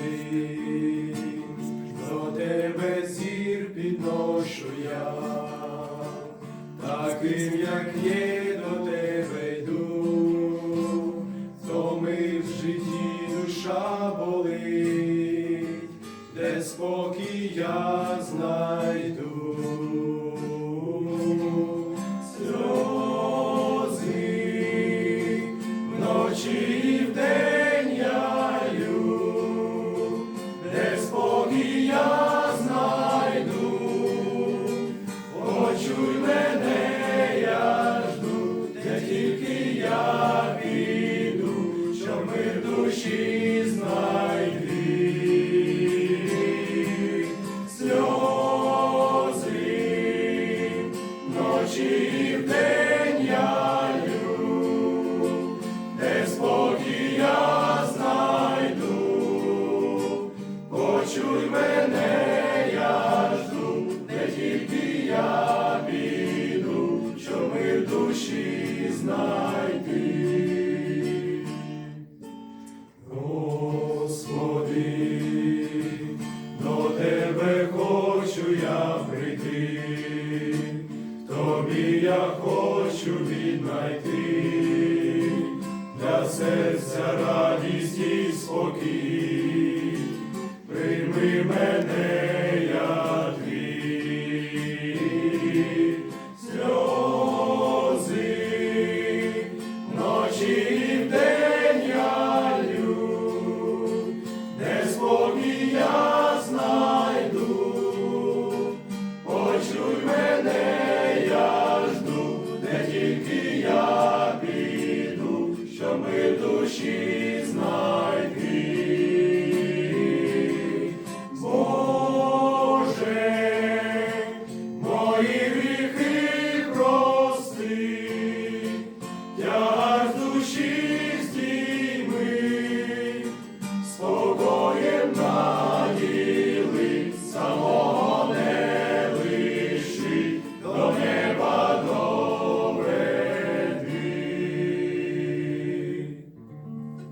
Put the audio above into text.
ти, до тебе зір підношу я, таким, як є, до тебе йду, то ми в житті душа болить, де спокій я знайду. Сльози вночі. Я піду, що мир душі знайди. Сльози, ночі і вдень я де спокій я знайду. Почуй мене, я тобі, до тебе хочу я прийти, тобі я хочу віднайти, для серця радість і спокій. Jesus.